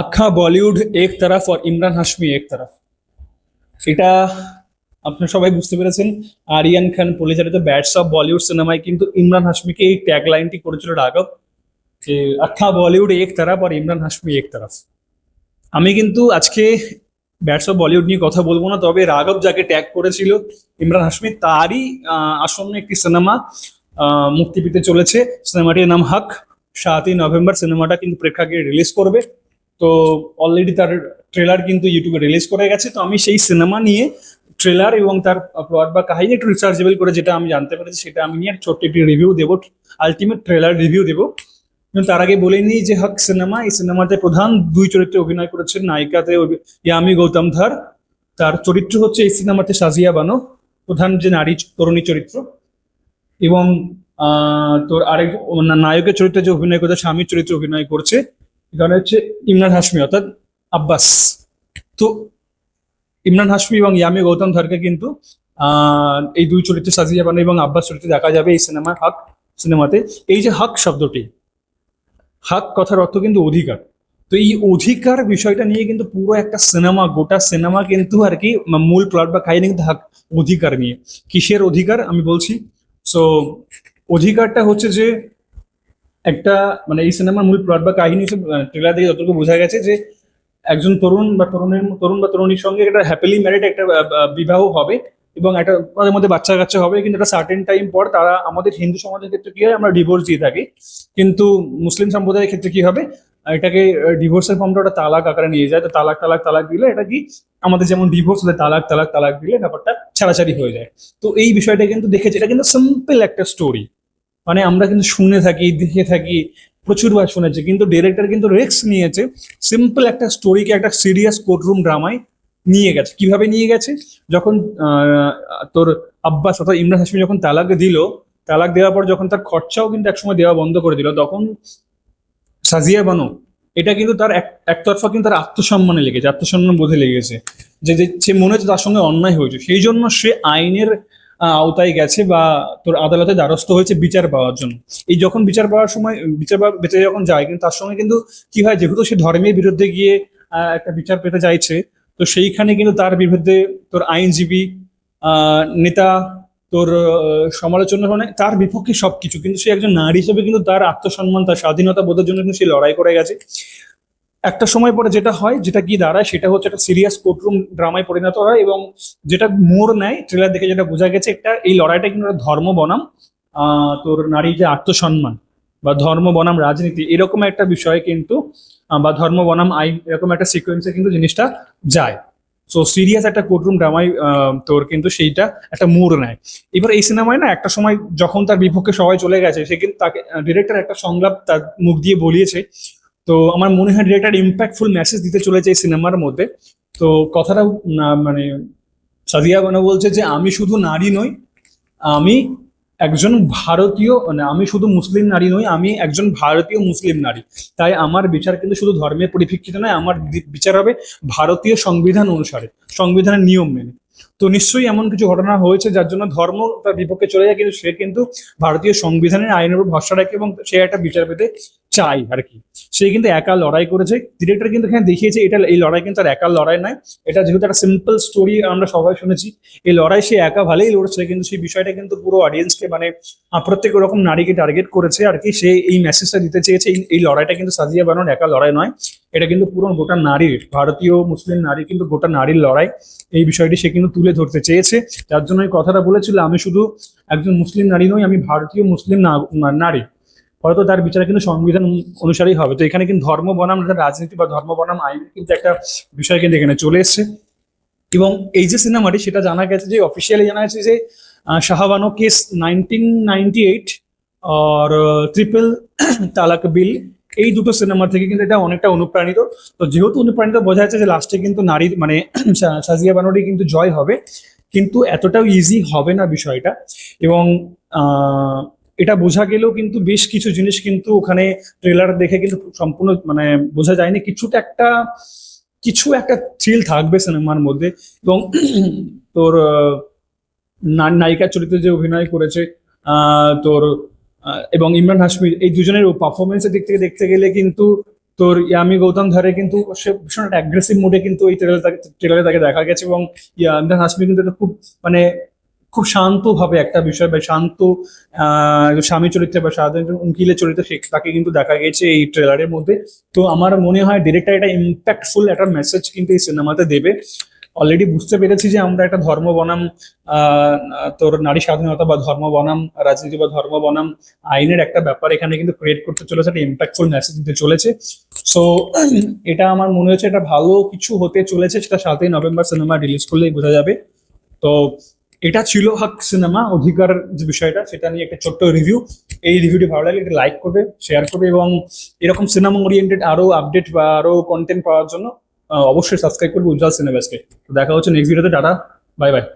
আখা বলিউড এক তরফ আর ইমরান হাসমি এক তরফ। এটা আপনারা সবাই বুঝতে পেরেছেন। আরিয়ান খান পরিচালিত ব্যাটস অফ বলিউড সিনেমায় কিন্তু ইমরান হাসমিকে এই ট্যাগ লাইনটি করেছিল রাঘব, যে আখা বলিউড এক তরফ আর ইমরান হাসমি এক তরফ। আমি কিন্তু আজকে ব্যাটস অফ বলিউড নিয়ে কথা বলব না, তবে রাঘব যাকে ট্যাগ করেছিল ইমরান হাসমি তারই আসন্ন একটি সিনেমা মুক্তি পেতে চলেছে। সিনেমাটির নাম হক। সাতই নভেম্বর সিনেমাটা কিন্তু প্রেক্ষাগৃহে রিলিজ করবে। তো অলরেডি তার ট্রেলার কিন্তু ইউটিউবে রিলিজ করে গেছে। তো আমি সেই সিনেমা নিয়ে ট্রেলার এবং তার প্লট বা কাহিনী একটু রিসার্চেবল করে যেটা আমি জানতে পেরেছি সেটা আমি নিয়ে ছোট্ট একটি রিভিউ দেবো আলটিমেট ট্রেলার রিভিউ দেবো। তার আগে বলে নিই যে হক সিনেমা এই সিনেমাতে প্রধান দুই চরিত্রে অভিনয় করেছেন নায়িকাতে ইয়ামি গৌতম ধর। তার চরিত্র হচ্ছে এই সিনেমাতে সাজিয়া বানো, প্রধান যে নারী তরুণী চরিত্র। এবং তোর আরেক নায়কের চরিত্রে যে অভিনয় করছে, স্বামীর চরিত্রে অভিনয় করছে। এখানে হচ্ছে ইমরান হাশমি, অর্থাৎ আব্বাস। তো ইমরান হাশমি এবং ইয়ামি গৌতম ধরকে কিন্তু এই দুই চরিত্রে সাজিয়া বানো এবং আব্বাস চরিত্রে দেখা যাবে এই সিনেমা হক সিনেমাতে। এই যে হক শব্দটি, হক কথার অর্থ কিন্তু অধিকার। তো এই অধিকার বিষয়টা নিয়ে কিন্তু পুরো একটা সিনেমা, গোটা সিনেমা কিন্তু আর কি মূল প্লট বা কাহিনী কিন্তু হক, অধিকার নিয়ে। কিসের অধিকার আমি বলছি? সো অধিকারটা হচ্ছে যে একটা মানে এই সিনেমার মূল প্লট বা কাহিনী ট্রেলার থেকে যতটুকু বোঝা গেছে যে একজন তরুণ বা তরুণের, তরুণ বা তরুণীর সঙ্গে একটা হ্যাপিলি ম্যারিড একটা বিবাহ হবে এবং একটা তাদের মধ্যে বাচ্চা কাচ্চা হবে, কিন্তু একটা সার্টেন টাইম পর তারা আমাদের হিন্দু সমাজের ক্ষেত্রে কি হয়, আমরা ডিভোর্স দিয়ে থাকি। কিন্তু মুসলিম সম্প্রদায়ের ক্ষেত্রে কি হবে এটাকে ডিভোর্সের ফর্মটা ওটা তালাক আকারে নিয়ে যায়। তো তালাক তালাক তালাক দিলে এটা কি, আমাদের যেমন ডিভোর্স হলে তালাক তালাক তালাক দিলে ব্যাপারটা ছাড়াছাড়ি হয়ে যায়। তো এই বিষয়টা কিন্তু দেখেছি এটা কিন্তু সিম্পল একটা স্টোরি মানে আমরা কিন্তু শুনে থাকি, দেখে থাকি প্রচুরবার শুনেছি। কিন্তু ডিরেক্টর কিন্তু রিস্ক নিয়েছে সিম্পল একটা স্টোরিকে একটা সিরিয়াস কোর্টরুম ড্রামায় নিয়ে গেছে। কীভাবে নিয়ে গেছে? যখন তোর আব্বাস অর্থাৎ ইমরান হাসমি যখন তালাক দিল, তালাক দেওয়ার পর যখন তার খরচাও কিন্তু একসময় দেওয়া বন্ধ করে দিল, তখন সাজিয়া বানো, এটা কিন্তু তার এক, একতরফা কিন্তু তার আত্মসম্মানে লেগেছে আত্মসম্মান বোধে লেগেছে। যে যে, সে মনে হচ্ছে তার সঙ্গে অন্যায় হয়েছে। সেই জন্য সে আইনের আওতায় গেছে বা তোর আদালতে দ্বারস্থ হয়েছে বিচার পাওয়ার জন্য। এই যখন বিচার পাওয়ার সময়, বিচার বেঁচে যখন যায়, কিন্তু তার সঙ্গে কিন্তু কি হয়, যেহেতু সে ধর্মের বিরুদ্ধে গিয়ে একটা বিচার পেতে চাইছে, তো সেইখানে কিন্তু তার বিরুদ্ধে তোর আইনজীবী নেতা, তোর সমালোচনা মানে তার বিপক্ষে সবকিছু। কিন্তু সে একজন নারী হিসেবে কিন্তু তার আত্মসম্মান, তার স্বাধীনতা বোধের জন্য কিন্তু সে লড়াই করে গেছে। একটা সময় পরে যেটা হয়, যেটা কি দাঁড়ায় সেটা হচ্ছে একটা সিরিয়াস কোর্টরুম ড্রামায় পরিণত হয় এবং যেটা মোড় নেয় ট্রেলার দেখে যেটা বোঝা গেছে একটা, এই লড়াইটা কিন্তু ধর্ম বনাম তোর নারী যে আত্মসম্মান বা ধর্ম বনাম রাজনীতি, এরকম একটা বিষয় কিন্তু বা ধর্ম বনাম আইন, এরকম একটা সিকোয়েন্সে কিন্তু জিনিসটা যায়। সো সিরিয়াস একটা কোর্টরুম ড্রামায় তোর কিন্তু সেইটা একটা মোড় নেয়। এবার এই সিনেমায় না একটা সময় যখন তার বিপক্ষে সবাই চলে গেছে, সে কিন্তু তাকে ডিরেক্টর একটা সংলাপ তার মুখ দিয়ে বলিয়েছে তো আমার মনে হয় ডিরেক্টর ইম্প্যাক্টফুল মেসেজ দিতে চলেছে এই সিনেমার মধ্যে। তো কথাটা মানে সাদিয়া বানো বলছে যে, আমি শুধু নারী নই, আমি একজন ভারতীয় মানে আমি শুধু মুসলিম নারী নই, আমি একজন ভারতীয় মুসলিম নারী। তাই আমার বিচার কিন্তু শুধু ধর্মের পরিপ্রেক্ষিতে নয়, আমার বিচার হবে ভারতীয় সংবিধান অনুসারে, সংবিধানের নিয়ম মেনে। তো নিশ্চয়ই এমন কিছু ঘটনা হয়েছে যার জন্য ধর্ম তার বিপক্ষে চলে যায়, কিন্তু সে কিন্তু ভারতীয় সংবিধানের আইনের উপর ভরসা রাখে এবং সে একটা বিচার পেতে চাই আর কি। সে কিন্তু একা লড়াই করেছে। ডিরেক্টর কিন্তু এখানে দেখিয়েছে, এটা এই লড়াই কিন্তু আর একা লড়াই নয়। এটা যেহেতু একটা সিম্পল স্টোরি আমরা সবাই শুনেছি, এই লড়াই সে একা ভালোই লড়ছে, কিন্তু সেই বিষয়টা কিন্তু পুরো অডিয়েন্সকে মানে প্রত্যেক রকম নারীকে টার্গেট করেছে আর কি। সে এই মেসেজটা দিতে চেয়েছে, এই- লড়াইটা কিন্তু সাজিয়া বানোর একা লড়াই নয়। এটা কিন্তু পুরো গোটা নারীর, ভারতীয় মুসলিম নারী কিন্তু গোটা নারীর লড়াই। এই বিষয়টি সে কিন্তু তুলে ধরতে চেয়েছে। যার জন্য এই কথাটা বলেছিল, আমি শুধু একজন মুসলিম নারী নই, আমি ভারতীয় মুসলিম নারী। হয়তো তার বিচার কিন্তু সংবিধান অনুসারেই হবে। তো এখানে কিন্তু ধর্ম বনাম রাজনীতি বা ধর্ম বনাম আইন কিন্তু একটা বিষয় কিন্তু এখানে চলে এসছে। এবং এই যে সিনেমাটি সেটা জানা গেছে যে অফিসিয়ালি জানা গেছে যে Shah Bano case nineteen ninety eight আর ট্রিপল তালাক বিল, এই দুটো সিনেমা থেকে কিন্তু এটা অনেকটা অনুপ্রাণিত। তো যেহেতু অনুপ্রাণিত বোঝা যাচ্ছে যে লাস্টে কিন্তু নারীর মানে সাজিয়া বানোরই কিন্তু জয় হবে। কিন্তু এতটাও ইজি হবে না বিষয়টা। এবং এটা বোঝা গেলেও কিন্তু বেশ কিছু জিনিস কিন্তু ওখানে ট্রেলার দেখে কিন্তু সম্পূর্ণ মানে বোঝা যায়নি। কিছুটা একটা কিছু একটা থ্রিল থাকবে সিনেমার মধ্যে এবং তোর আহ, না- নায়িকার চরিত্রে যে অভিনয় করেছে তোর এবং ইমরান হাশমির এই দুজনের পারফরমেন্সের দিক থেকে দেখতে গেলে কিন্তু তোর ইয়ামি গৌতম ধরে কিন্তু সে ভীষণ একটা অ্যাগ্রেসিভ মুডে কিন্তু এই ট্রেলারে তাকে ট্রেলারে তাকে দেখা গেছে এবং ইমরান হাসমি কিন্তু খুব মানে খুব শান্ত ভাবে একটা বিষয় বা শান্ত স্বামী চরিত্রে বা সাধারণ উকিলের চরিত্রে তাকে কিন্তু দেখা গেছে এই ট্রেলারের মধ্যে। তো আমার মনে হয় ডিরেক্টর একটা ইম্প্যাক্টফুল একটা মেসেজ কিন্তু এই সিনেমাতে দেবে। অলরেডি বুঝতে পেরেছি যে আমরা একটা ধর্ম বনাম তোর নারী স্বাধীনতা বা ধর্ম বনাম, রাজনীতি বা ধর্ম বনাম, আইনের একটা ব্যাপার এখানে কিন্তু ক্রিয়েট করতে চলেছে, একটা ইম্প্যাক্টফুল মেসেজ দিতে চলেছে। সো এটা আমার মনে হচ্ছে এটা ভালো কিছু হতে চলেছে, সেটা সাতই নভেম্বর সিনেমা রিলিজ করলেই বোঝা যাবে। তো এটা ছিল হক সিনেমা অধিকার যে বিষয়টা, সেটা নিয়ে একটা ছোট্ট রিভিউ এই রিভিউটি ভালো লাগলে এটা লাইক করবে শেয়ার করবে এবং এরকম সিনেমা ওরিয়েন্টেড আরও আপডেট বা আরও কন্টেন্ট পাওয়ার জন্য অবশ্যই সাবস্ক্রাইব করবে উজ্জ্বল সিনেমাসকে তো দেখা হচ্ছে নেক্সট ভিডিওতে টাটা বাই বাই